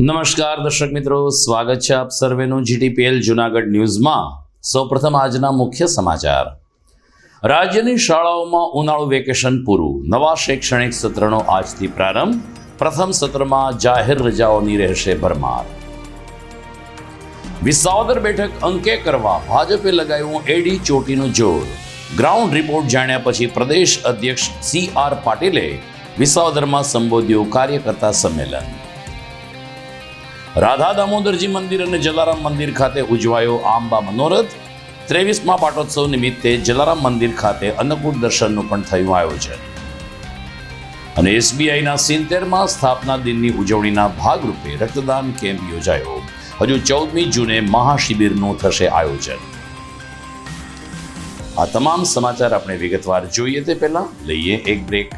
નમસ્કાર દર્શક મિત્રો, સ્વાગત છે આપ સર્વેનું જીટીપીએલ જુનાગઢ ન્યૂઝમાં. સૌપ્રથમ આજના મુખ્ય સમાચાર. રાજ્યની શાળાઓમાં ઉનાળુ વેકેશન પૂરું. નવા શૈક્ષણિક સત્રનો આજથી પ્રારંભ. પ્રથમ સત્રમાં જાહેર રજાઓની રહેશે ભરમાર. વિસાવદર બેઠક અંકે કરવા ભાજપે લગાવ્યું એડી ચોટીનું જોર. ગ્રાઉન્ડ રિપોર્ટ જાણ્યા પછી પ્રદેશ અધ્યક્ષ સી આર પાટીલે વિસાવદરમાં સંબોધ્યું કાર્યકર્તા સંમેલન. રાધા દામોદરજી મંદિર અને જલારામ મંદિર ખાતે ઉજવાયો આંબા મનોરથ. ત્રેવીસમા પાટોત્સવ નિમિત્તે જલારામ મંદિર ખાતે અન્નકૂટ દર્શનનું પણ થયું આયોજન. અને એસબીઆઈના સિત્તેરમાં સ્થાપના દિનની ઉજવણીના ભાગરૂપે રક્તદાન કેમ્પ યોજાયો. હજુ ચૌદમી જૂને મહાશિબિરનું થશે આયોજન. આ તમામ સમાચાર આપણે વિગતવાર જોઈએ તે પહેલા લઈએ એક બ્રેક.